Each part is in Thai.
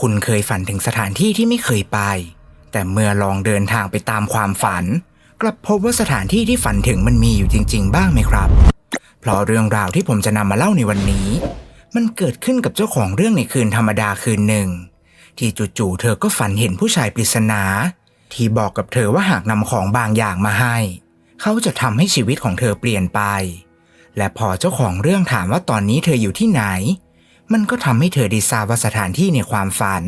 คุณเคยฝันถึงสถานที่ที่ไม่เคยไป แต่เมื่อลองเดินทางไปตามความฝัน กลับพบว่าสถานที่ที่ฝันถึงมันมีอยู่จริง ๆ บ้างไหมครับ เพราะเรื่องราวที่ผมจะนำมาเล่าในวันนี้ มันเกิดขึ้นกับเจ้าของเรื่องในคืนธรรมดาคืนหนึ่ง ที่จู่ๆเธอก็ฝันเห็นผู้ชายปริศนา ที่บอกกับเธอว่าหากนำของบางอย่างมาให้ เขาจะทำให้ชีวิตของเธอเปลี่ยนไป และพอเจ้าของเรื่องถามว่าตอนนี้เธออยู่ที่ไหน มันก็ทำให้เธอได้ทราบว่าสถานที่ในความฝัน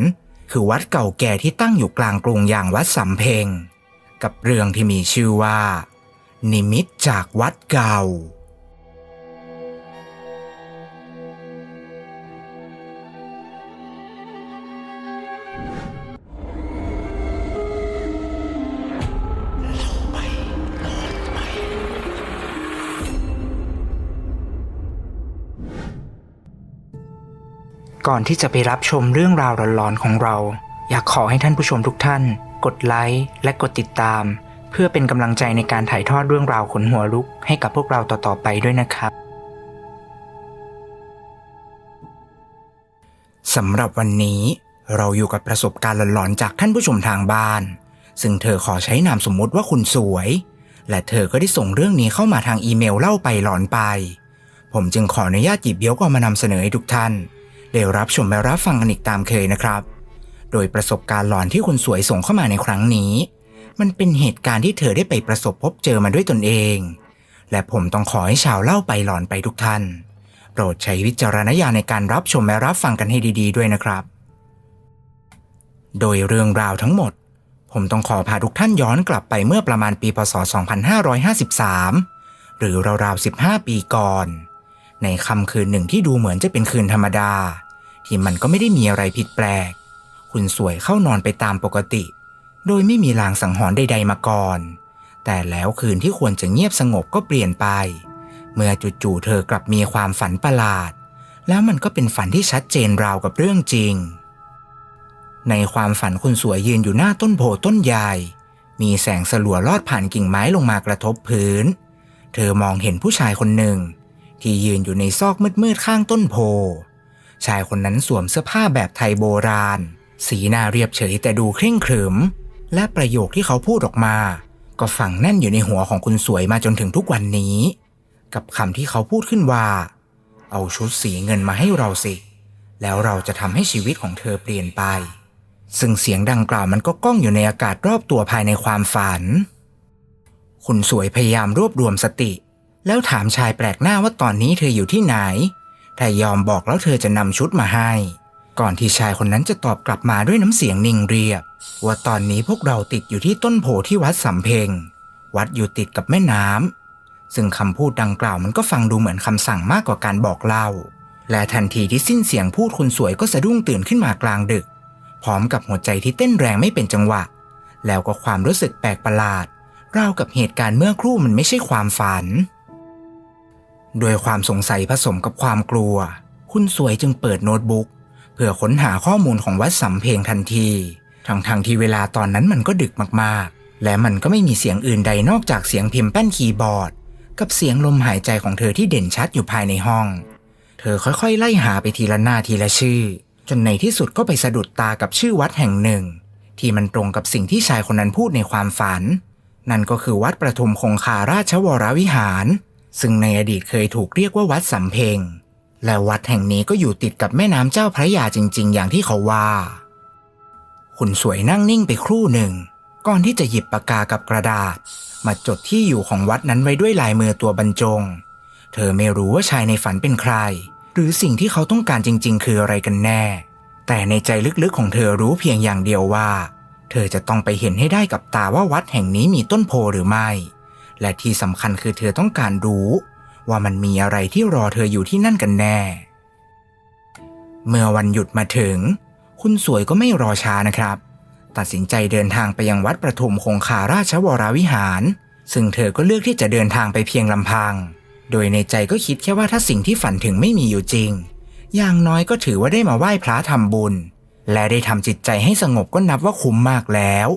คือวัดเก่าแก่ที่ตั้งอยู่กลางกรุงอย่างวัดสำเพ็ง กับเรื่องที่มีชื่อว่า นิมิตจากวัดเก่า ก่อนที่จะไปรับชมเรื่องราวหลอนๆของเรา อยากขอให้ท่านผู้ชมทุกท่าน กดไลค์และกดติดตาม เพื่อเป็นกำลังใจในการถ่ายทอดเรื่องราวขนหัวลุกให้กับพวกเราต่อๆไปด้วยนะครับสำหรับวันนี้เราอยู่กับประสบการณ์หลอนๆจากท่านผู้ชมทางบ้าน ซึ่งเธอขอใช้นามสมมติว่าคุณสวย และเธอก็ได้ส่งเรื่องนี้เข้ามาทางอีเมลเล่าไปหลอนไป ผมจึงขออนุญาตหยิบยกเอามานำเสนอให้ทุกท่าน ได้รับชมและรับฟังกันอีกตามเคยนะครับ โดยประสบการณ์หลอนที่คุณสวยส่งเข้ามาในครั้งนี้ มันเป็นเหตุการณ์ที่เธอได้ไปประสบพบเจอมาด้วยตนเอง และผมต้องขอให้ชาวเล่าไปหลอนไปทุกท่าน โปรดใช้วิจารณญาณในการรับชมและรับฟังกันให้ดี ๆ ด้วยนะครับ โดยเรื่องราวทั้งหมด ผมต้องขอพาทุกท่านย้อนกลับไปเมื่อประมาณปีพศ 2553 หรือราวๆ 15 ปีก่อน ในค่ำคืนหนึ่งที่ดูเหมือนจะเป็นคืนธรรมดา ที่มันก็ไม่ได้มีอะไรผิดแปลก คุณสวยเข้านอนไปตามปกติ โดยไม่มีลางสังหรณ์ใด ๆมาก่อน แต่แล้วคืนที่ควรจะเงียบสงบก็เปลี่ยนไป เมื่อจู่ๆเธอกลับมีความฝันประหลาด แล้วมันก็เป็นฝันที่ชัดเจนราวกับเรื่องจริง ในความฝันคุณสวยยืนอยู่หน้าต้นโพต้นใหญ่มีแสงสลัวลอดผ่านกิ่งไม้ลงมากระทบพื้น เธอมองเห็นผู้ชายคนหนึ่ง ที่ยืนอยู่ในซอกมืดๆข้างต้นโพ ชายคนนั้นสวมเสื้อผ้าแบบไทยโบราณ สีหน้าเรียบเฉยแต่ดูเคร่งขรึม และประโยคที่เขาพูดออกมา ก็ฝังแน่นอยู่ในหัวของคุณสวยมาจนถึงทุกวันนี้ กับคำที่เขาพูดขึ้นว่า เอาชุดสีเงินมาให้เราสิ แล้วเราจะทำให้ชีวิตของเธอเปลี่ยนไป ซึ่งเสียงดังกล่าวมันก็ก้องอยู่ในอากาศรอบตัวภายในความฝัน คุณสวยพยายามรวบรวมสติ แล้วถามชายแปลกหน้าว่าตอนนี้เธออยู่ที่ไหน ถ้ายอมบอกแล้วเธอจะนำชุดมาให้ ก่อนที่ชายคนนั้นจะตอบกลับมาด้วยน้ำเสียงนิ่งเรียบ ว่าตอนนี้พวกเราติดอยู่ที่ต้นโพที่วัดสำเพ็ง วัดอยู่ติดกับแม่น้ำ ซึ่งคำพูดดังกล่าวมันก็ฟังดูเหมือนคำสั่งมากกว่าการบอกเล่า และทันทีที่สิ้นเสียงพูดคุณสวยก็สะดุ้งตื่นขึ้นมากลางดึก พร้อมกับหัวใจที่เต้นแรงไม่เป็นจังหวะ แล้วก็ความรู้สึกแปลกประหลาดราวกับเหตุการณ์เมื่อครู่มันไม่ใช่ความฝัน โดยความสงสัยผสมกับความกลัว คุณสวยจึงเปิดโน้ตบุ๊กเพื่อค้นหาข้อมูลของวัดสำเพ็งทันที ทั้งทางๆที่เวลาตอนนั้นมันก็ดึกมากๆ และมันก็ไม่มีเสียงอื่นใดนอกจากเสียงพิมพ์แป้นคีย์บอร์ด กับเสียงลมหายใจของเธอที่เด่นชัดอยู่ภายในห้อง เธอค่อยๆ ไล่หาไปทีละหน้าทีละชื่อ จนในที่สุดก็ไปสะดุดตากับชื่อวัดแห่งหนึ่ง ที่มันตรงกับสิ่งที่ชายคนนั้นพูดในความฝัน นั่นก็คือวัดประทุมคงคาราชวรวิหาร ซึ่งในอดีตเคยถูกเรียกว่าวัดสำเพ็ง และวัดแห่งนี้ก็อยู่ติดกับแม่น้ำเจ้าพระยาจริง ๆ อย่างที่เขาว่า คุณสวยนั่งนิ่งไปครู่หนึ่ง ก่อนที่จะหยิบปากกากับกระดาษ มาจดที่อยู่ของวัดนั้นไว้ด้วยลายมือตัวบรรจง เธอไม่รู้ว่าชายในฝันเป็นใคร หรือสิ่งที่เขาต้องการจริง ๆ คืออะไรกันแน่ แต่ในใจลึกๆของเธอรู้เพียงอย่างเดียวว่า เธอจะต้องไปเห็นให้ได้กับตาว่าวัดแห่งนี้มีต้นโพหรือไม่ และที่สำคัญคือเธอต้องการรู้ ว่ามันมีอะไรที่รอเธออยู่ที่นั่นกันแน่ เมื่อวันหยุดมาถึง คุณสวยก็ไม่รอช้านะครับ ตัดสินใจเดินทางไปยังวัดประทุมคงคาราชวรวิหาร ซึ่งเธอก็เลือกที่จะเดินทางไปเพียงลำพัง โดยในใจก็คิดแค่ว่าถ้าสิ่งที่ฝันถึงไม่มีอยู่จริง อย่างน้อยก็ถือว่าได้มาไหว้พระทำบุญ และได้ทำจิตใจให้สงบก็นับว่าคุ้มมากแล้ว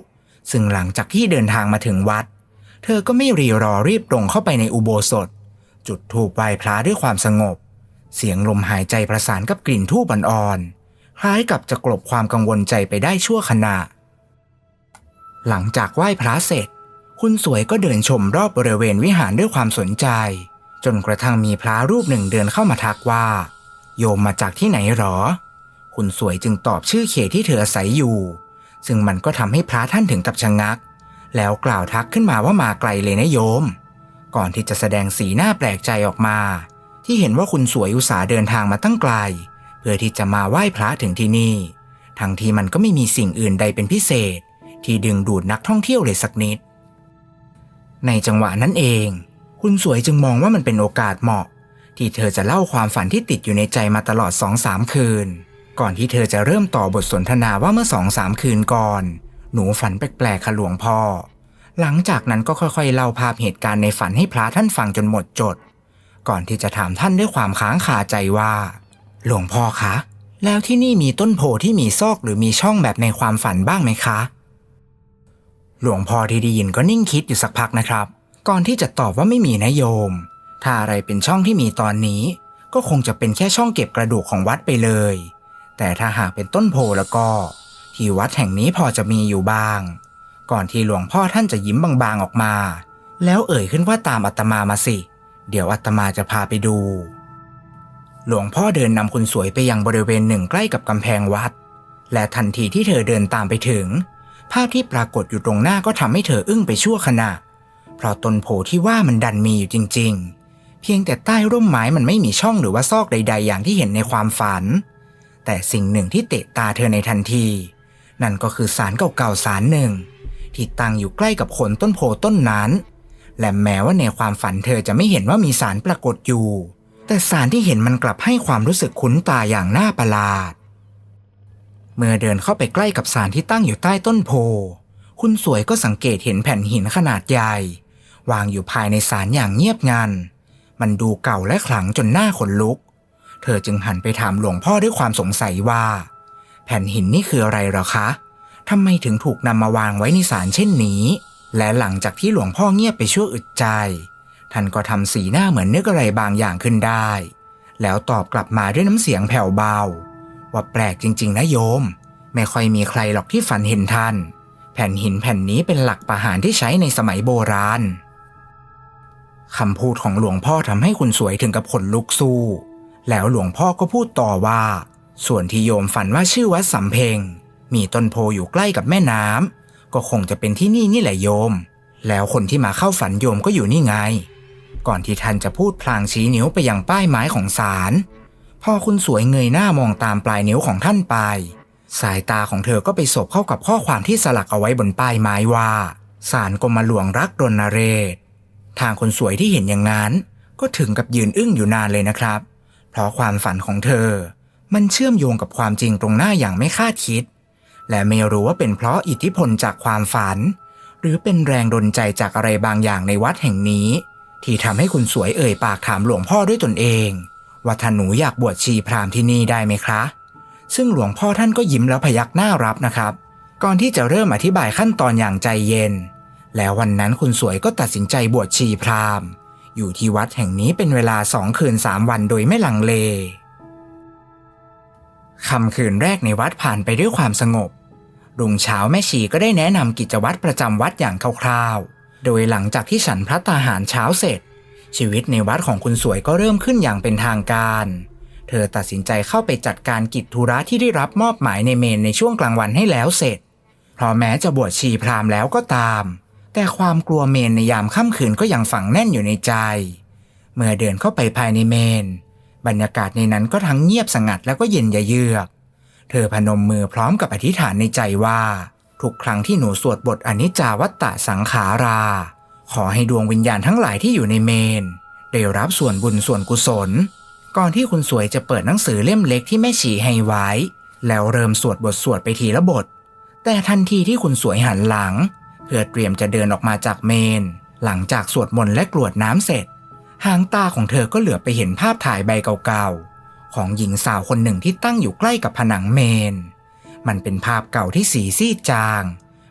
ซึ่งหลังจากที่เดินทางมาถึงวัด เธอก็ไม่รีรอรีบตรงเข้าไปในอุโบสถ จุดธูปไหว้พระด้วยความสงบ เสียงลมหายใจประสานกับกลิ่นธูปอ่อนๆคล้ายกับจะกลบความกังวลใจไปได้ชั่วขณะ หลังจากไหว้พระเสร็จ คุณสวยก็เดินชมรอบบริเวณวิหารด้วยความสนใจ จนกระทั่งมีพระรูปหนึ่งเดินเข้ามาทักว่า โยมมาจากที่ไหนหรอ คุณสวยจึงตอบชื่อเขตที่เธออาศัยอยู่ ซึ่งมันก็ทำให้พระท่านถึงกับชะงัก แล้วกล่าวทักขึ้นมาว่ามาไกลเลยนะโยม ก่อนที่จะแสดงสีหน้าแปลกใจออกมา ที่เห็นว่าคุณสวยอุตสาเดินทางมาตั้งไกล เพื่อที่จะมาไหว้พระถึงที่นี่ ทั้งที่มันก็ไม่มีสิ่งอื่นใดเป็นพิเศษ ที่ดึงดูดนักท่องเที่ยวเลยสักนิด ในจังหวะนั้นเอง คุณสวยจึงมองว่ามันเป็นโอกาสเหมาะ ที่เธอจะเล่าความฝันที่ติดอยู่ในใจมาตลอดสองสามคืน ก่อนที่เธอจะเริ่มต่อบทสนทนาว่าเมื่อสองสามคืนก่อน หนูฝันแปลกๆค่ะหลวงพ่อ หลังจากนั้นก็ค่อยๆเล่าภาพเหตุการณ์ในฝันให้พระท่านฟังจนหมดจด ก่อนที่จะถามท่านด้วยความค้างคาใจว่า หลวงพ่อคะ แล้วที่นี่มีต้นโพที่มีซอกหรือมีช่องแบบในความฝันบ้างไหมคะ หลวงพ่อที่ได้ยินก็นิ่งคิดอยู่สักพักนะครับ ก่อนที่จะตอบว่าไม่มีนะโยม ถ้าอะไรเป็นช่องที่มีตอนนี้ ก็คงจะเป็นแค่ช่องเก็บกระดูกของวัดไปเลย แต่ถ้าหากเป็นต้นโพแล้วก็ ที่วัดแห่งนี้พอจะมีอยู่บ้าง ก่อนที่หลวงพ่อท่านจะยิ้มบางๆออกมา แล้วเอ่ยขึ้นว่าตามอาตมามาสิ เดี๋ยวอาตมาจะพาไปดู หลวงพ่อเดินนำคุณสวยไปยังบริเวณหนึ่งใกล้กับกำแพงวัด และทันทีที่เธอเดินตามไปถึง ภาพที่ปรากฏอยู่ตรงหน้าก็ทำให้เธออึ้งไปชั่วขณะ เพราะต้นโพที่ว่ามันดันมีอยู่จริง ๆ เพียงแต่ใต้ร่มไม้มันไม่มีช่องหรือว่าซอกใด ๆ อย่างที่เห็นในความฝัน แต่สิ่งหนึ่งที่เตะตาเธอในทันที นั่นก็คือสารเก่าๆสารหนึ่ง ที่ตั้งอยู่ใกล้กับโคนต้นโพต้นนั้น และแม้ว่าในความฝันเธอจะไม่เห็นว่ามีสารปรากฏอยู่ แต่สารที่เห็นมันกลับให้ความรู้สึกคุ้นตาอย่างน่าประหลาด เมื่อเดินเข้าไปใกล้กับสารที่ตั้งอยู่ใต้ต้นโพ คุณสวยก็สังเกตเห็นแผ่นหินขนาดใหญ่ วางอยู่ภายในสารอย่างเงียบงัน มันดูเก่าและขลังจนหน้าขนลุก เธอจึงหันไปถามหลวงพ่อด้วยความสงสัยว่า แผ่นหินนี่คืออะไรหรอคะทำไมถึงถูกนำมาวางไว้ในศาลเช่นนี้ และหลังจากที่หลวงพ่อเงียบไปชั่วอึดใจ ท่านก็ทำสีหน้าเหมือนนึกอะไรบางอย่างขึ้นได้ แล้วตอบกลับมาด้วยน้ำเสียงแผ่วเบา ว่าแปลกจริง ๆ นะโยม ไม่ค่อยมีใครหรอกที่ฝันเห็นท่าน แผ่นหินแผ่นนี้เป็นหลักประหารที่ใช้ในสมัยโบราณคำพูดของหลวงพ่อทำให้คุณสวยถึงกับขนลุกสู้ แล้วหลวงพ่อก็พูดต่อว่า ส่วนที่โยมฝันว่าชื่อวัดสำเพ็งมีต้นโพอยู่ใกล้กับแม่น้ำก็คงจะเป็นที่นี่นี่แหละโยม แล้วคนที่มาเข้าฝันโยมก็อยู่นี่ไง ก่อนที่ท่านจะพูดพลางชี้นิ้วไปยังป้ายไม้ของศาลพอคุณสวยเงยหน้ามองตามปลายนิ้วของท่านไป สายตาของเธอก็ไปสบเข้ากับข้อความที่สลักเอาไว้บนป้ายไม้ว่าศาลกรมหลวงรักรณเรศ ทางคนสวยที่เห็นอย่างนั้น ก็ถึงกับยืนอึ้งอยู่นานเลยนะครับ เพราะความฝันของเธอ มันเชื่อมโยงกับความจริงตรงหน้าอย่างไม่คาดคิด และไม่รู้ว่าเป็นเพราะอิทธิพลจากความฝัน หรือเป็นแรงดลใจจากอะไรบางอย่างในวัดแห่งนี้ ที่ทำให้คุณสวยเอ่ยปากถามหลวงพ่อด้วยตนเองว่าท่านหนูอยากบวชชีพราหมณ์ที่นี่ได้ไหมคะ ซึ่งหลวงพ่อท่านก็ยิ้มแล้วพยักหน้ารับนะครับ ก่อนที่จะเริ่มอธิบายขั้นตอนอย่างใจเย็น แล้ววันนั้นคุณสวยก็ตัดสินใจบวชชีพราหมณ์ อยู่ที่วัดแห่งนี้เป็นเวลาสองคืนสามวันโดยไม่ลังเล ค่ำคืนแรกในวัดผ่านไปด้วยความสงบ รุ่งเช้าแม่ชีก็ได้แนะนำกิจวัตรประจำวัดอย่างคร่าวๆ โดยหลังจากที่ฉันพระตาหารเช้าเสร็จ ชีวิตในวัดของคุณสวยก็เริ่มขึ้นอย่างเป็นทางการ เธอตัดสินใจเข้าไปจัดการกิจธุระที่ได้รับมอบหมายในเมนในช่วงกลางวันให้แล้วเสร็จ เพราะแม้จะบวชชีพราหมณ์แล้วก็ตาม แต่ความกลัวเมนในยามค่ำคืนก็ยังฝังแน่นอยู่ในใจ เมื่อเดินเข้าไปภายในเมน บรรยากาศในนั้นก็ทั้งเงียบสงัดแล้วก็เย็นยะเยือก เธอพนมมือพร้อมกับอธิษฐานในใจว่า ทุกครั้งที่หนูสวดบทอนิจจาวัตตะสังขารา ขอให้ดวงวิญญาณทั้งหลายที่อยู่ในเมน ได้รับส่วนบุญส่วนกุศล ก่อนที่คุณสวยจะเปิดหนังสือเล่มเล็กที่แม่ชีให้ไว้ แล้วเริ่มสวดบทสวดไปทีละบท แต่ทันทีที่คุณสวยหันหลัง เพื่อเตรียมจะเดินออกมาจากเมน หลังจากสวดมนต์และกรวดน้ำเสร็จ หางตาของเธอก็เหลือไปเห็นภาพถ่ายใบเก่าๆ ของหญิงสาวคนหนึ่งที่ตั้งอยู่ใกล้กับผนังเมน มันเป็นภาพเก่าที่สีซีดจาง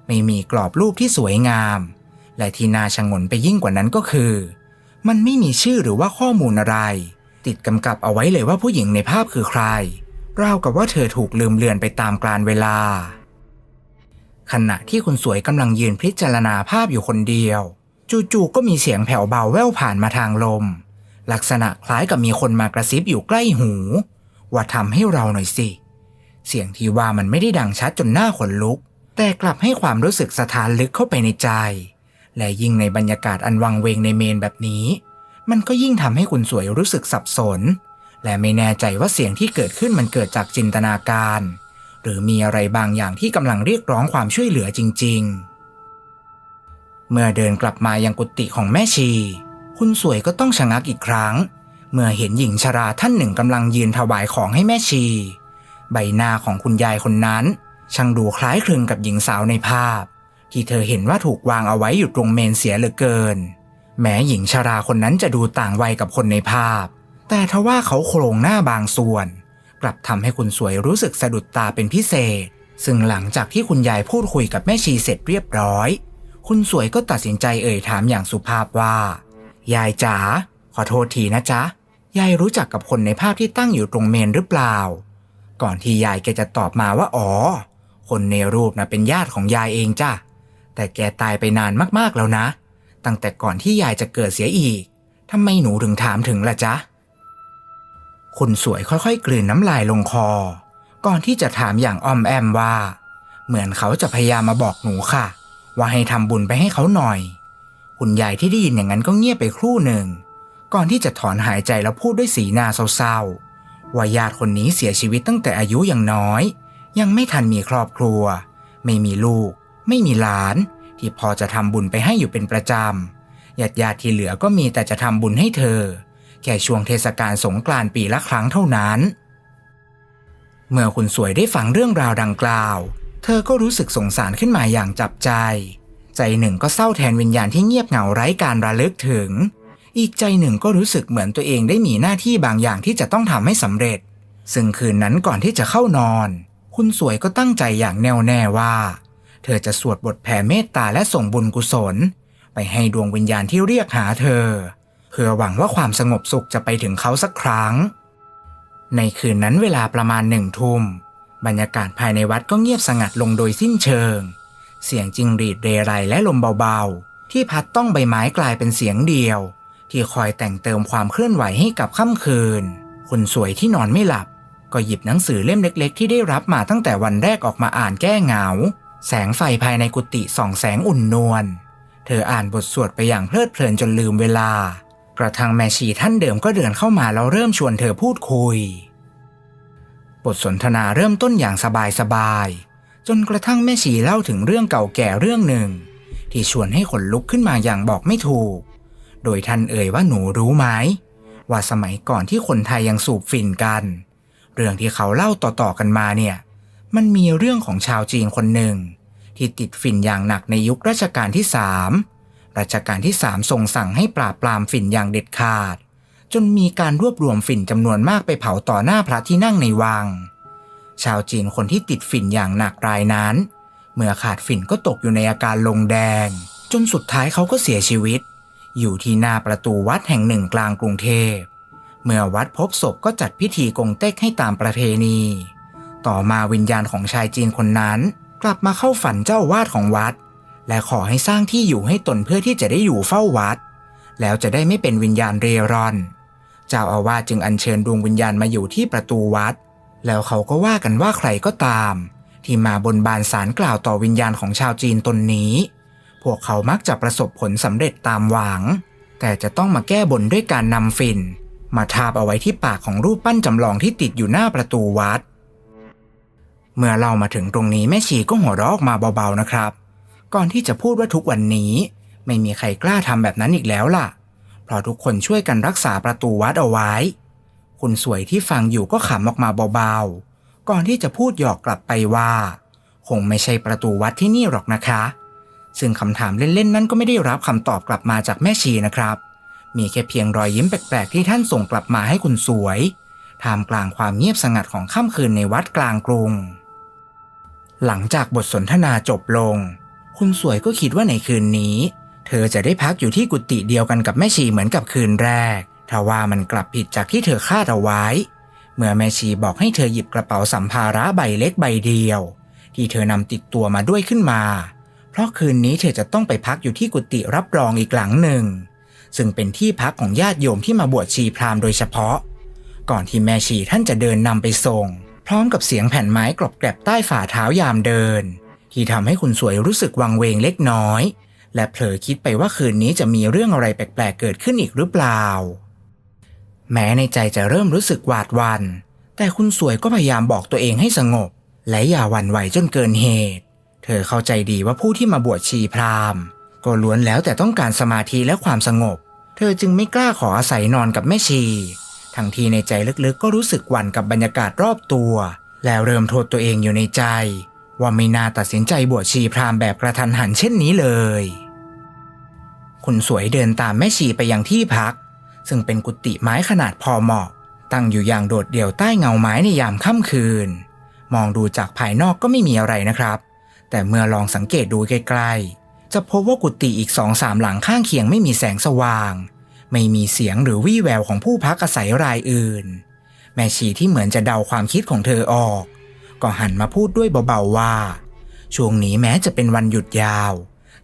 ไม่มีกรอบรูปที่สวยงาม และที่น่าชงนไปยิ่งกว่านั้นก็คือ มันไม่มีชื่อหรือว่าข้อมูลอะไร ติดกำกับเอาไว้เลยว่าผู้หญิงในภาพคือใคร ราวกับว่าเธอถูกลืมเลือนไปตามกาลเวลา ขณะที่คุณสวยกำลังยืนพิจารณาภาพอยู่คนเดียว จู่ๆก็มีเสียงแผ่วเบาแว่วผ่านมาทางลม ลักษณะคล้ายกับมีคนมากระซิบอยู่ใกล้หู ว่าทำให้เราหน่อยสิ เสียงที่ว่ามันไม่ได้ดังชัดจนหน้าขนลุก แต่กลับให้ความรู้สึกสถานลึกเข้าไปในใจ และยิ่งในบรรยากาศอันวังเวงในเมนแบบนี้ มันก็ยิ่งทำให้คุณสวยรู้สึกสับสน และไม่แน่ใจว่าเสียงที่เกิดขึ้นมันเกิดจากจินตนาการ หรือมีอะไรบางอย่างที่กำลังเรียกร้องความช่วยเหลือจริง ๆ เมื่อเดินกลับมายังกุฏิของแม่ชี คุณสวยก็ต้องชะงักอีกครั้ง เมื่อเห็นหญิงชราท่านหนึ่งกำลังยืนถวายของให้แม่ชี ใบหน้าของคุณยายคนนั้น ช่างดูคล้ายคลึงกับหญิงสาวในภาพ ที่เธอเห็นว่าถูกวางเอาไว้อยู่ตรงเมนเสียเหลือเกิน แม้หญิงชราคนนั้นจะดูต่างวัยกับคนในภาพ แต่ทว่าเขาโครงหน้าบางส่วน กลับทำให้คุณสวยรู้สึกสะดุดตาเป็นพิเศษ ซึ่งหลังจากที่คุณยายพูดคุยกับแม่ชีเสร็จเรียบร้อย คุณสวยก็ตัดสินใจเอ่ยถามอย่างสุภาพว่า ยายจ๋าขอโทษทีนะจ๊ะ ยายรู้จักกับคนในภาพที่ตั้งอยู่ตรงเมนหรือเปล่า ก่อนที่ยายแกจะตอบมาว่าอ๋อ คนในรูปนะเป็นญาติของยายเองจ้ะ แต่แกตายไปนานมากๆแล้วนะ ตั้งแต่ก่อนที่ยายจะเกิดเสียอีกทำไมหนูถึงถามถึงล่ะจ๊ะ คุณสวยค่อยๆ กลืนน้ำลายลงคอ ก่อนที่จะถามอย่างอ้อมแอมว่า เหมือนเขาจะพยายามมาบอกหนูค่ะ ว่าให้ทำบุญไปให้เขาหน่อย คุณยายที่ได้ยินอย่างนั้นก็เงียบไปครู่หนึ่ง ก่อนที่จะถอนหายใจแล้วพูดด้วยสีหน้าเศร้าๆ ว่าญาติคนนี้เสียชีวิตตั้งแต่อายุยังน้อย ยังไม่ทันมีครอบครัว ไม่มีลูก ไม่มีหลาน ที่พอจะทำบุญไปให้อยู่เป็นประจำญาติญาติที่เหลือก็มีแต่จะทำบุญให้เธอ แค่ช่วงเทศกาลสงกรานต์ปีละครั้งเท่านั้น เมื่อคุณสวยได้ฟังเรื่องราวดังกล่าว เธอก็รู้สึกสงสารขึ้นมาอย่างจับใจ ใจหนึ่งก็เศร้าแทนวิญญาณที่เงียบเหงาไร้การระลึกถึง อีกใจหนึ่งก็รู้สึกเหมือนตัวเองได้มีหน้าที่บางอย่างที่จะต้องทำให้สำเร็จ ซึ่งคืนนั้นก่อนที่จะเข้านอน คุณสวยก็ตั้งใจอย่างแน่วแน่ว่า เธอจะสวดบทแผ่เมตตาและส่งบุญกุศล ไปให้ดวงวิญญาณที่เรียกหาเธอ เพื่อหวังว่าความสงบสุขจะไปถึงเขาสักครั้ง ในคืนนั้นเวลาประมาณหนึ่งทุ่ม บรรยากาศภายในวัดก็เงียบสงัดลงโดยสิ้นเชิง เสียงจิงหรีดเรไรและลมเบาๆ ที่พัดต้องใบไม้กลายเป็นเสียงเดียว ที่คอยแต่งเติมความเคลื่อนไหวให้กับค่ำคืนคุณสวยที่นอนไม่หลับ ก็หยิบหนังสือเล่มเล็ก ๆ ที่ได้รับมาตั้งแต่วันแรกออกมาอ่านแก้เหงา แสงไฟภายในกุฏิส่องแสงอุ่นนวล เธออ่านบทสวดไปอย่างเพลิดเพลินจนลืมเวลากระทั่งแม่ชีท่านเดิมก็เดินเข้ามาแล้วเริ่มชวนเธอพูดคุย บทสนทนาเริ่มต้นอย่างสบายๆ จนกระทั่งแม่ชีเล่าถึงเรื่องเก่าแก่เรื่องหนึ่ง ที่ชวนให้ขนลุกขึ้นมาอย่างบอกไม่ถูก โดยท่านเอ่ยว่าหนูรู้ไหม ว่าสมัยก่อนที่คนไทยยังสูบฝิ่นกัน เรื่องที่เขาเล่าต่อๆกันมาเนี่ย มันมีเรื่องของชาวจีนคนหนึ่ง ที่ติดฝิ่นอย่างหนักในยุครัชกาลที่สามรัชกาลที่สามทรงสั่งให้ปราบปรามฝิ่นอย่างเด็ดขาด จนมีการรวบรวมฝิ่นจำนวนมากไปเผาต่อหน้าพระที่นั่งในวัง ชาวจีนคนที่ติดฝิ่นอย่างหนักรายนั้น เมื่อขาดฝิ่นก็ตกอยู่ในอาการลงแดง จนสุดท้ายเขาก็เสียชีวิต อยู่ที่หน้าประตูวัดแห่งหนึ่งกลางกรุงเทพ เมื่อวัดพบศพก็จัดพิธีกงเต็กให้ตามประเพณี ต่อมาวิญญาณของชายจีนคนนั้น กลับมาเข้าฝันเจ้าอาวาดของวัด และขอให้สร้างที่อยู่ให้ตนเพื่อที่จะได้อยู่เฝ้าวัดแล้วจะได้ไม่เป็นวิญญาณเร่ร่อน เจ้าอาวาสจึงอัญเชิญดวงวิญญาณมาอยู่ที่ประตูวัด แล้วเขาก็ว่ากันว่าใครก็ตาม ที่มาบนบานสารกล่าวต่อวิญญาณของชาวจีนตนนี้ พวกเขามักจะประสบผลสำเร็จตามหวัง แต่จะต้องมาแก้บนด้วยการนำฝิ่น มาทาบเอาไว้ที่ปากของรูปปั้นจำลองที่ติดอยู่หน้าประตูวัด เมื่อเรามาถึงตรงนี้แม่ชีก็หัวเราะออกมาเบาๆนะครับ ก่อนที่จะพูดว่าทุกวันนี้ ไม่มีใครกล้าทำแบบนั้นอีกแล้วล่ะ เพราะทุกคนช่วยกันรักษาประตูวัดเอาไว้ คุณสวยที่ฟังอยู่ก็ขำออกมาเบาๆ ก่อนที่จะพูดหยอกกลับไปว่า คงไม่ใช่ประตูวัดที่นี่หรอกนะคะ ซึ่งคำถามเล่นๆ นั้นก็ไม่ได้รับคำตอบกลับมาจากแม่ชีนะครับ มีแค่เพียงรอยยิ้มแปลกๆ ที่ท่านส่งกลับมาให้คุณสวยท่ามกลางความเงียบสงัดของค่ำคืนในวัดกลางกรุง หลังจากบทสนทนาจบลง คุณสวยก็คิดว่าในคืนนี้ เธอจะได้พักอยู่ที่กุฏิเดียวกันกับแม่ชีเหมือนกับคืนแรกทว่ามันกลับผิดจากที่เธอคาดเอาไว้ เมื่อแม่ชีบอกให้เธอหยิบกระเป๋าสัมภาระใบเล็กใบเดียว ที่เธอนำติดตัวมาด้วยขึ้นมา เพราะคืนนี้เธอจะต้องไปพักอยู่ที่กุฏิรับรองอีกหลังหนึ่ง ซึ่งเป็นที่พักของญาติโยมที่มาบวชชีพราหมณ์โดยเฉพาะ ก่อนที่แม่ชีท่านจะเดินนำไปส่ง พร้อมกับเสียงแผ่นไม้กรอบแกรบใต้ฝ่าเท้ายามเดิน ที่ทำให้คุณสวยรู้สึกวังเวงเล็กน้อย และเผลอคิดไปว่าคืนนี้จะมีเรื่องอะไรแปลกๆเกิดขึ้นอีกหรือเปล่า แม้ในใจจะเริ่มรู้สึกหวาดวัน แต่คุณสวยก็พยายามบอกตัวเองให้สงบ และอย่าหวั่นไหวจนเกินเหตุ เธอเข้าใจดีว่าผู้ที่มาบวชชีพราหมณ์ ก็ล้วนแล้วแต่ต้องการสมาธิและความสงบ เธอจึงไม่กล้าขออาศัยนอนกับแม่ชีทั้งที่ในใจลึกๆ ก็รู้สึกหวั่นกับบรรยากาศรอบตัว แล้วเริ่มโทษตัวเองอยู่ในใจ ว่าไม่น่าตัดสินใจบวชชีพราหมณ์แบบกระทันหันเช่นนี้เลย คุณสวยเดินตามแม่ชีไปยังที่พัก ซึ่งเป็นกุฏิไม้ขนาดพอเหมาะ ตั้งอยู่อย่างโดดเดี่ยวใต้เงาไม้ในยามค่ำคืน มองดูจากภายนอกก็ไม่มีอะไรนะครับ แต่เมื่อลองสังเกตดูใกล้ๆ จะพบว่ากุฏิอีกสองสามหลังข้างเคียงไม่มีแสงสว่าง ไม่มีเสียงหรือวี่แววของผู้พักอาศัยรายอื่น แม่ชีที่เหมือนจะเดาความคิดของเธอออก ก็หันมาพูดด้วยเบาๆว่า ช่วงนี้แม้จะเป็นวันหยุดยาว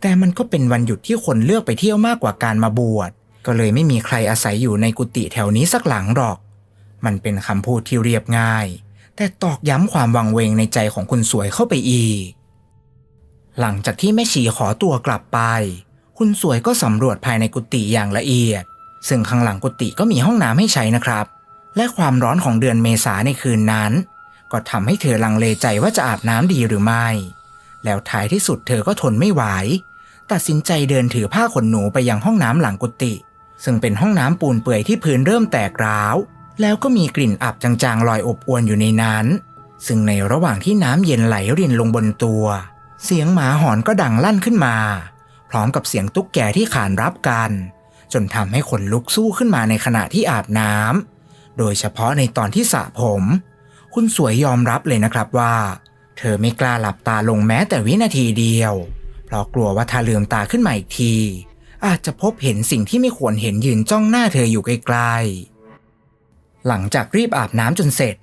แต่มันก็เป็นวันหยุดที่คนเลือกไปเที่ยวมากกว่าการมาบวช ก็เลยไม่มีใครอาศัยอยู่ในกุฏิแถวนี้สักหลังหรอก มันเป็นคำพูดที่เรียบง่าย แต่ตอกย้ำความวังเวงในใจของคุณสวยเข้าไปอีก หลังจากที่แม่ชีขอตัวกลับไป คุณสวยก็สำรวจภายในกุฏิอย่างละเอียด ซึ่งข้างหลังกุฏิก็มีห้องน้ำให้ใช้นะครับและความร้อนของเดือนเมษาในคืนนั้น ก็ทำให้เธอลังเลใจว่าจะอาบน้ำดีหรือไม่ แล้วท้ายที่สุดเธอก็ทนไม่ไหว ตัดสินใจเดินถือผ้าขนหนูไปยังห้องน้ำหลังกุฏิ ซึ่งเป็นห้องน้ำปูนเปื่อยที่พื้นเริ่มแตกร้าว แล้วก็มีกลิ่นอับจางๆลอยอบอวนอยู่ในนั้น ซึ่งในระหว่างที่น้ำเย็นไหลรินลงบนตัว เสียงหมาหอนก็ดังลั่นขึ้นมา พร้อมกับเสียงตุ๊กแกที่ขานรับกัน จนทำให้ขนลุกสู้ขึ้นมาในขณะที่อาบน้ำโดยเฉพาะในตอนที่สระผม คุณสวยยอมรับเลยนะครับว่า เธอไม่กล้าหลับตาลงแม้แต่วินาทีเดียว เพราะกลัวว่าถ้าลืมตาขึ้นมาอีกที อาจจะพบเห็นสิ่งที่ไม่ควรเห็นยืนจ้องหน้าเธออยู่ไกลๆหลังจากรีบอาบน้ำจนเสร็จ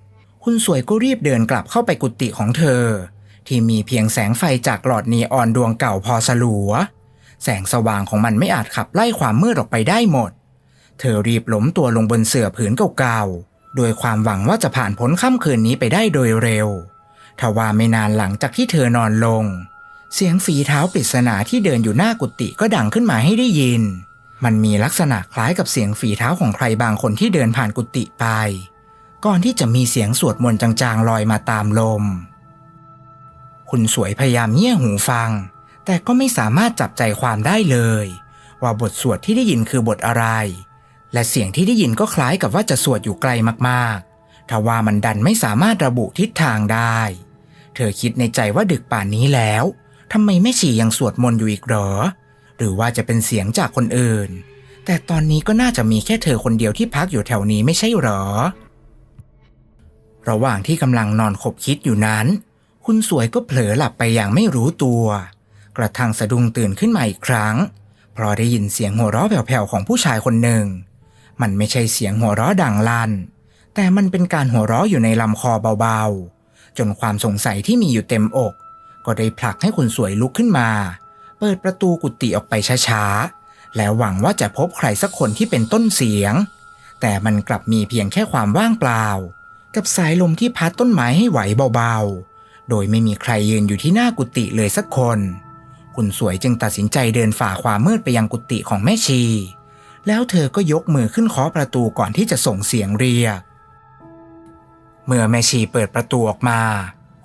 คุณสวยก็รีบเดินกลับเข้าไปกุฏิของเธอ ที่มีเพียงแสงไฟจากหลอดนีออนดวงเก่าพอสลัว แสงสว่างของมันไม่อาจขับไล่ความมืดออกไปได้หมด เธอรีบล้มตัวลงบนเสื่อผืนเก่าๆ โดยความหวังว่าจะผ่านพ้นค่ำคืนนี้ไปได้โดยเร็วทว่าไม่นานหลังจากที่เธอนอนลง เสียงฝีเท้าปริศนาที่เดินอยู่หน้ากุฏิก็ดังขึ้นมาให้ได้ยิน มันมีลักษณะคล้ายกับเสียงฝีเท้าของใครบางคนที่เดินผ่านกุฏิไป ก่อนที่จะมีเสียงสวดมนต์จางๆลอยมาตามลม คุณสวยพยายามเงี่ยหูฟัง แต่ก็ไม่สามารถจับใจความได้เลย ว่าบทสวดที่ได้ยินคือบทอะไร และเสียงที่ได้ยินก็คล้ายกับว่าจะสวดอยู่ไกลมากๆทว่ามันดันไม่สามารถระบุทิศทางได้ เธอคิดในใจว่าดึกป่านนี้แล้วทำไมแม่ชียังสวดมนต์อยู่อีกหรอ หรือว่าจะเป็นเสียงจากคนอื่น แต่ตอนนี้ก็น่าจะมีแค่เธอคนเดียวที่พักอยู่แถวนี้ไม่ใช่หรอ ระหว่างที่กำลังนอนขบคิดอยู่นั้น คุณสวยก็เผลอหลับไปอย่างไม่รู้ตัว กระทั่งสะดุ้งตื่นขึ้นมาอีกครั้ง เพราะได้ยินเสียงหัวเราะแผ่วๆของผู้ชายคนหนึ่ง มันไม่ใช่เสียงหัวเราะดังลั่น แต่มันเป็นการหัวเราะอยู่ในลำคอเบาๆ จนความสงสัยที่มีอยู่เต็มอก ก็ได้ผลักให้คุณสวยลุกขึ้นมา เปิดประตูกุฏิออกไปช้าๆ แล้วหวังว่าจะพบใครสักคนที่เป็นต้นเสียง แต่มันกลับมีเพียงแค่ความว่างเปล่า กับสายลมที่พัดต้นไม้ให้ไหวเบาๆ โดยไม่มีใครยืนอยู่ที่หน้ากุฏิเลยสักคน คุณสวยจึงตัดสินใจเดินฝ่าความมืดไปยังกุฏิของแม่ชี แล้วเธอก็ยกมือขึ้นเคาะประตูก่อนที่จะส่งเสียงเรียก เมื่อแม่ชีเปิดประตูออกมา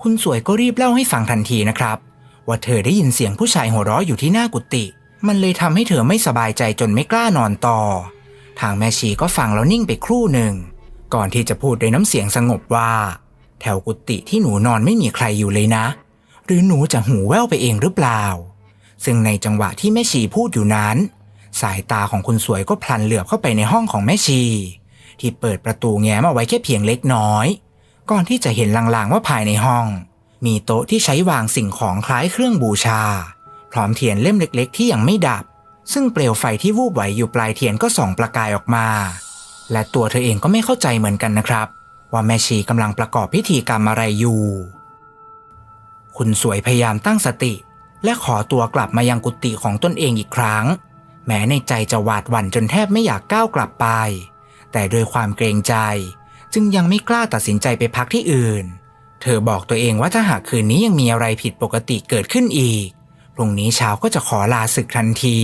คุณสวยก็รีบเล่าให้ฟังทันทีนะครับ ว่าเธอได้ยินเสียงผู้ชายหัวเราะอยู่ที่หน้ากุฏิมันเลยทำให้เธอไม่สบายใจจนไม่กล้านอนต่อ ทางแม่ชีก็ฟังแล้วนิ่งไปครู่หนึ่ง ก่อนที่จะพูดด้วยน้ำเสียงสงบว่า แถวกุฏิที่หนูนอนไม่มีใครอยู่เลยนะ หรือหนูจะหูแว่วไปเองหรือเปล่า ซึ่งในจังหวะที่แม่ชีพูดอยู่นั้น สายตาของคุณสวยก็พลันเหลือบเข้าไปในห้องของแม่ชี ที่เปิดประตูแง้มเอาไว้แค่เพียงเล็กน้อย ก่อนที่จะเห็นลางๆว่าภายในห้อง มีโต๊ะที่ใช้วางสิ่งของคล้ายเครื่องบูชา พร้อมเทียนเล่มเล็ก ๆ ที่ยังไม่ดับ ซึ่งเปลวไฟที่วูบไหวอยู่ปลายเทียนก็ส่องประกายออกมา และตัวเธอเองก็ไม่เข้าใจเหมือนกันนะครับ ว่าแม่ชีกำลังประกอบพิธีกรรมอะไรอยู่ คุณสวยพยายามตั้งสติ และขอตัวกลับมายังกุฏิของตนเองอีกครั้ง แม้ในใจจะหวาดหวั่นจนแทบไม่อยากก้าวกลับไป แต่โดยความเกรงใจ จึงยังไม่กล้าตัดสินใจไปพักที่อื่น เธอบอกตัวเองว่าถ้าหากคืนนี้ยังมีอะไรผิดปกติเกิดขึ้นอีก พรุ่งนี้เช้าก็จะขอลาศึกทันที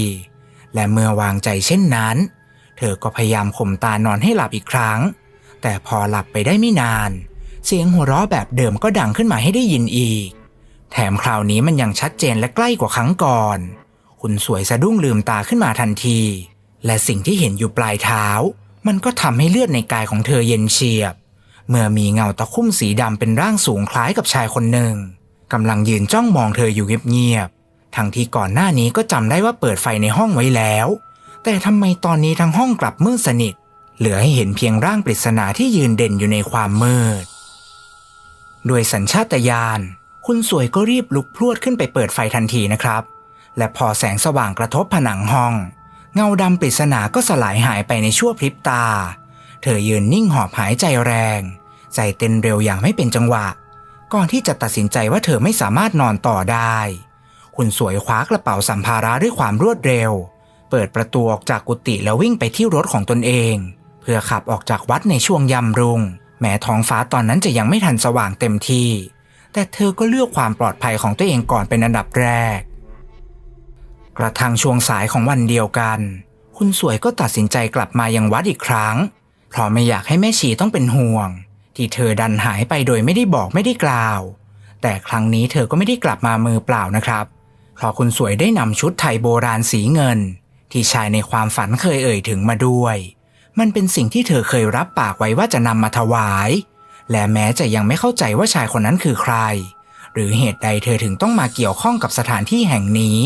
และเมื่อวางใจเช่นนั้น เธอก็พยายามข่มตานอนให้หลับอีกครั้ง แต่พอหลับไปได้ไม่นาน เสียงหัวเราะแบบเดิมก็ดังขึ้นมาให้ได้ยินอีก แถมคราวนี้มันยังชัดเจนและใกล้กว่าครั้งก่อน คุณสวยสะดุ้งลืมตาขึ้นมาทันที และสิ่งที่เห็นอยู่ปลายเท้า มันก็ทำให้เลือดในกายของเธอเย็นเฉียบ เมื่อมีเงาตะคุ่มสีดำเป็นร่างสูงคล้ายกับชายคนหนึ่งกำลังยืนจ้องมองเธออยู่เงียบๆ ทั้งที่ก่อนหน้านี้ก็จำได้ว่าเปิดไฟในห้องไว้แล้ว แต่ทำไมตอนนี้ทั้งห้องกลับมืดสนิท เหลือให้เห็นเพียงร่างปริศนาที่ยืนเด่นอยู่ในความมืดด้วยสัญชาตญาณ คุณสวยก็รีบลุกพรวดขึ้นไปเปิดไฟทันทีนะครับ และพอแสงสว่างกระทบผนังห้อง เงาดำปริศนาก็สลายหายไปในชั่วพริบตา เธอยืนนิ่งหอบหายใจแรง ใจเต้นเร็วอย่างไม่เป็นจังหวะ ก่อนที่จะตัดสินใจว่าเธอไม่สามารถนอนต่อได้ คุณสวยคว้ากระเป๋าสัมภาระด้วยความรวดเร็ว เปิดประตูออกจากกุฏิแล้ววิ่งไปที่รถของตนเอง เพื่อขับออกจากวัดในช่วงยำรุง แม้ท้องฟ้าตอนนั้นจะยังไม่ทันสว่างเต็มที่ แต่เธอก็เลือกความปลอดภัยของตัวเองก่อนเป็นอันดับแรก กระทั่งช่วงสายของวันเดียวกัน คุณสวยก็ตัดสินใจกลับมายังวัดอีกครั้ง เพราะไม่อยากให้แม่ชีต้องเป็นห่วง ที่เธอดันหายไปโดยไม่ได้บอกไม่ได้กล่าว แต่ครั้งนี้เธอก็ไม่ได้กลับมามือเปล่านะครับ เพราะคุณสวยได้นำชุดไทยโบราณสีเงิน ที่ชายในความฝันเคยเอ่ยถึงมาด้วย มันเป็นสิ่งที่เธอเคยรับปากไว้ว่าจะนำมาถวาย และแม้จะยังไม่เข้าใจว่าชายคนนั้นคือใคร หรือเหตุใดเธอถึงต้องมาเกี่ยวข้องกับสถานที่แห่งนี้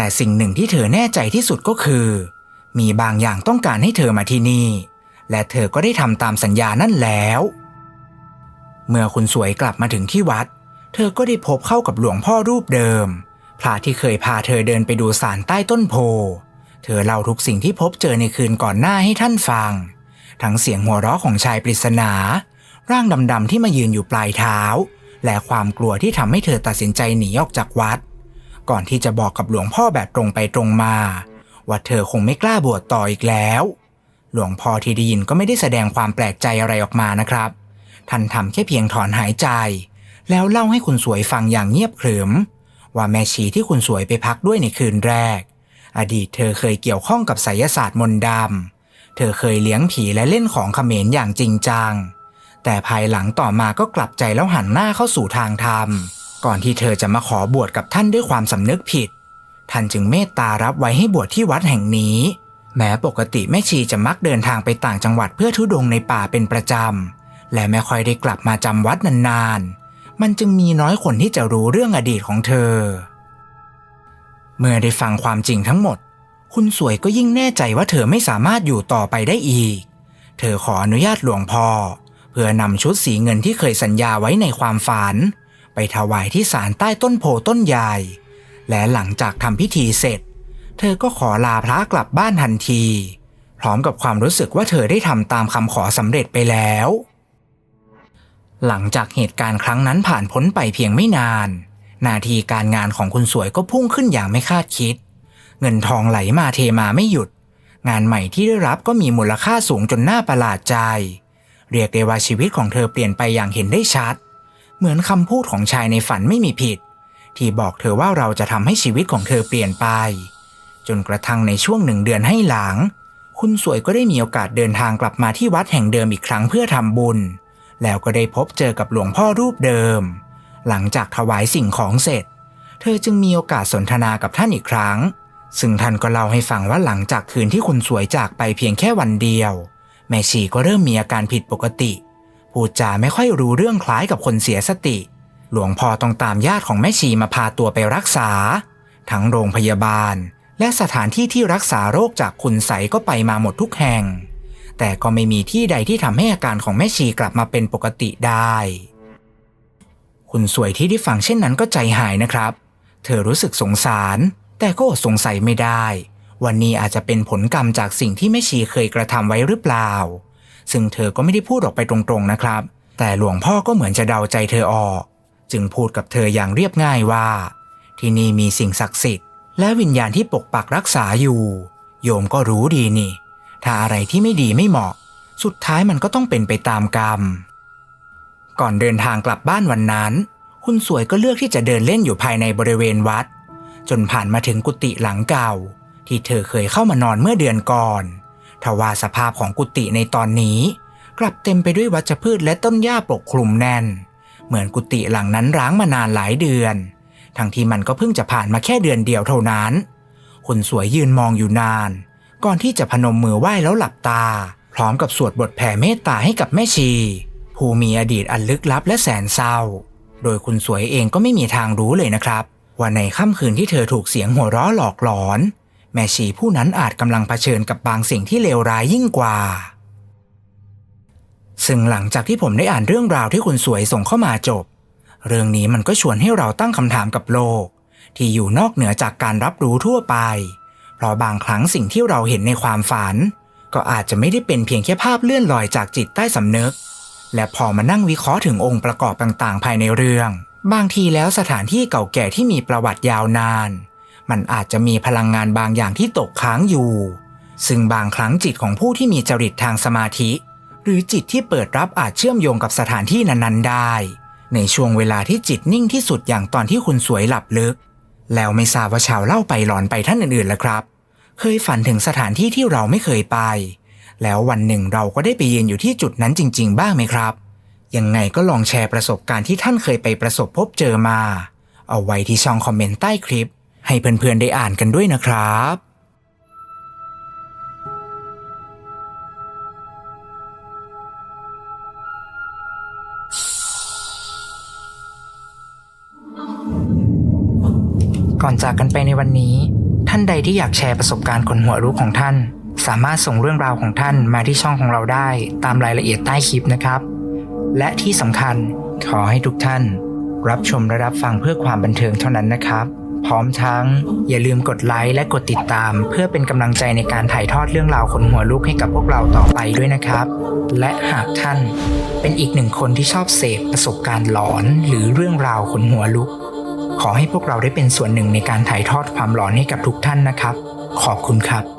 แต่สิ่งหนึ่งที่เธอแน่ใจที่สุดก็คือ มีบางอย่างต้องการให้เธอมาที่นี่ และเธอก็ได้ทำตามสัญญานั่นแล้ว เมื่อคุณสวยกลับมาถึงที่วัด เธอก็ได้พบเข้ากับหลวงพ่อรูปเดิม พระที่เคยพาเธอเดินไปดูสารใต้ต้นโพ เธอเล่าทุกสิ่งที่พบเจอในคืนก่อนหน้าให้ท่านฟัง ทั้งเสียงหัวเราะของชายปริศนา ร่างดำๆที่มายืนอยู่ปลายเท้า และความกลัวที่ทำให้เธอตัดสินใจหนีออกจากวัด ก่อนที่จะบอกกับหลวงพ่อแบบตรงไปตรงมา ว่าเธอคงไม่กล้าบวชต่ออีกแล้ว หลวงพ่อที่ได้ยินก็ไม่ได้แสดงความแปลกใจอะไรออกมานะครับ ท่านทำแค่เพียงถอนหายใจ แล้วเล่าให้คุณสวยฟังอย่างเงียบขรึม ว่าแม่ชีที่คุณสวยไปพักด้วยในคืนแรก อดีตเธอเคยเกี่ยวข้องกับไสยศาสตร์มนต์ดำเธอเคยเลี้ยงผีและเล่นของเขมรอย่างจริงจังแต่ภายหลังต่อมาก็กลับใจแล้วหันหน้าเข้าสู่ทางธรรม ก่อนที่เธอจะมาขอบวชกับท่านด้วยความสำนึกผิด ท่านจึงเมตตารับไว้ให้บวชที่วัดแห่งนี้ แม้ปกติแม่ชีจะมักเดินทางไปต่างจังหวัดเพื่อทุดงในป่าเป็นประจำ และไม่ค่อยได้กลับมาจำวัดนานๆ มันจึงมีน้อยคนที่จะรู้เรื่องอดีตของเธอ เมื่อได้ฟังความจริงทั้งหมด คุณสวยก็ยิ่งแน่ใจว่าเธอไม่สามารถอยู่ต่อไปได้อีก เธอขออนุญาตหลวงพ่อเพื่อนำชุดสีเงินที่เคยสัญญาไว้ในความฝัน ไปถวายที่ศาลใต้ต้นโพต้นใหญ่ และหลังจากทำพิธีเสร็จ เธอก็ขอลาพระกลับบ้านทันที พร้อมกับความรู้สึกว่าเธอได้ทำตามคำขอสำเร็จไปแล้ว หลังจากเหตุการณ์ครั้งนั้นผ่านพ้นไปเพียงไม่นานหนาทีการงานของคุณสวยก็พุ่งขึ้นอย่างไม่คาดคิด เงินทองไหลมาเทมาไม่หยุด งานใหม่ที่ได้รับก็มีมูลค่าสูงจนน่าประหลาดใจ เรียกได้ว่าชีวิตของเธอเปลี่ยนไปอย่างเห็นได้ชัด เหมือนคำพูดของชายในฝันไม่มีผิด ที่บอกเธอว่าเราจะทำให้ชีวิตของเธอเปลี่ยนไป จนกระทั่งในช่วงหนึ่งเดือนให้หลัง คุณสวยก็ได้มีโอกาสเดินทางกลับมาที่วัดแห่งเดิมอีกครั้งเพื่อทำบุญ แล้วก็ได้พบเจอกับหลวงพ่อรูปเดิม หลังจากถวายสิ่งของเสร็จ เธอจึงมีโอกาสสนทนากับท่านอีกครั้ง ซึ่งท่านก็เล่าให้ฟังว่าหลังจากคืนที่คุณสวยจากไปเพียงแค่วันเดียว แม่ชีก็เริ่มมีอาการผิดปกติ พูดจาไม่ค่อยรู้เรื่องคล้ายกับคนเสียสติ หลวงพ่อต้องตามญาติของแม่ชีมาพาตัวไปรักษา ทั้งโรงพยาบาล และสถานที่ที่รักษาโรคจากคุณใสก็ไปมาหมดทุกแห่ง แต่ก็ไม่มีที่ใดที่ทำให้อาการของแม่ชีกลับมาเป็นปกติได้ คุณสวยที่ได้ฟังเช่นนั้นก็ใจหายนะครับ เธอรู้สึกสงสาร แต่ก็อดสงสัยไม่ได้วันนี้อาจจะเป็นผลกรรมจากสิ่งที่แม่ชีเคยกระทำไว้หรือเปล่า ซึ่งเธอก็ไม่ได้พูดออกไปตรงๆนะครับ แต่หลวงพ่อก็เหมือนจะเดาใจเธอออก จึงพูดกับเธออย่างเรียบง่ายว่า ที่นี่มีสิ่งศักดิ์สิทธิ์ และวิญญาณที่ปกปักรักษาอยู่ โยมก็รู้ดีนี่ ถ้าอะไรที่ไม่ดีไม่เหมาะ สุดท้ายมันก็ต้องเป็นไปตามกรรม ก่อนเดินทางกลับบ้านวันนั้น คุณสวยก็เลือกที่จะเดินเล่นอยู่ภายในบริเวณวัด จนผ่านมาถึงกุฏิหลังเก่า ที่เธอเคยเข้ามานอนเมื่อเดือนก่อน ทว่าสภาพของกุฏิในตอนนี้ กลับเต็มไปด้วยวัชพืชและต้นหญ้าปกคลุมแน่น เหมือนกุฏิหลังนั้นร้างมานานหลายเดือน ทั้งที่มันก็เพิ่งจะผ่านมาแค่เดือนเดียวเท่านั้นคุณสวยยืนมองอยู่นาน ก่อนที่จะพนมมือไหว้แล้วหลับตา พร้อมกับสวดบทแผ่เมตตาให้กับแม่ชี ผู้มีอดีตอันลึกลับและแสนเศร้า โดยคุณสวยเองก็ไม่มีทางรู้เลยนะครับว่าในค่ำคืนที่เธอถูกเสียงหัวเราะหลอกหลอน แม่ชีผู้นั้นอาจกำลังเผชิญกับบางสิ่งที่เลวร้ายยิ่งกว่า ซึ่งหลังจากที่ผมได้อ่านเรื่องราวที่คุณสวยส่งเข้ามาจบ เรื่องนี้มันก็ชวนให้เราตั้งคำถามกับโลก ที่อยู่นอกเหนือจากการรับรู้ทั่วไป เพราะบางครั้งสิ่งที่เราเห็นในความฝัน ก็อาจจะไม่ได้เป็นเพียงแค่ภาพเลื่อนลอยจากจิตใต้สำนึก และพอมานั่งวิเคราะห์ถึงองค์ประกอบต่างๆ ภายในเรื่อง บางทีแล้วสถานที่เก่าแก่ที่มีประวัติยาวนาน มันอาจจะมีพลังงานบางอย่างที่ตกค้างอยู่ ซึ่งบางครั้งจิตของผู้ที่มีจริตทางสมาธิ หรือจิตที่เปิดรับอาจเชื่อมโยงกับสถานที่นั้นๆ ได้ ในช่วงเวลาที่จิตนิ่งที่สุดอย่างตอนที่คุณสวยหลับลึก แล้วไม่ทราบว่าชาวเล่าไปหลอนไปท่านอื่นๆล้วครับ เคยฝันถึงสถานที่ที่เราไม่เคยไป แล้ววันหนึ่งเราก็ได้ไปยืนอยู่ที่จุดนั้นจริง ๆ บ้างไหมครับยังไงก็ลองแชร์ประสบการณ์ที่ท่านเคยไปประสบพบเจอมา เอาไว้ที่ช่องคอมเมนต์ใต้คลิป ให้เพื่อนๆได้อ่านกันด้วยนะครับก่อนจากกันไปในวันนี้ ท่านใดที่อยากแชร์ประสบการณ์คนหัวรู้ของท่าน สามารถส่งเรื่องราวของท่านมาที่ช่องของเราได้ตามรายละเอียดใต้คลิปนะครับ และที่สำคัญขอให้ทุกท่าน รับชมและรับฟังเพื่อความบันเทิงเท่านั้นนะครับ พร้อมทั้ง อย่าลืมกดไลค์และกดติดตาม เพื่อเป็นกำลังใจในการถ่ายทอดเรื่องราวคนหัวลุกให้กับพวกเราต่อไปด้วยนะครับ และหากท่านเป็นอีกหนึ่งคนที่ชอบเสพประสบการณ์หลอนหรือเรื่องราวคนหัวลุก ขอให้พวกเราได้เป็นส่วนหนึ่งในการถ่ายทอดความหลอนให้กับทุกท่านนะครับ ขอบคุณครับ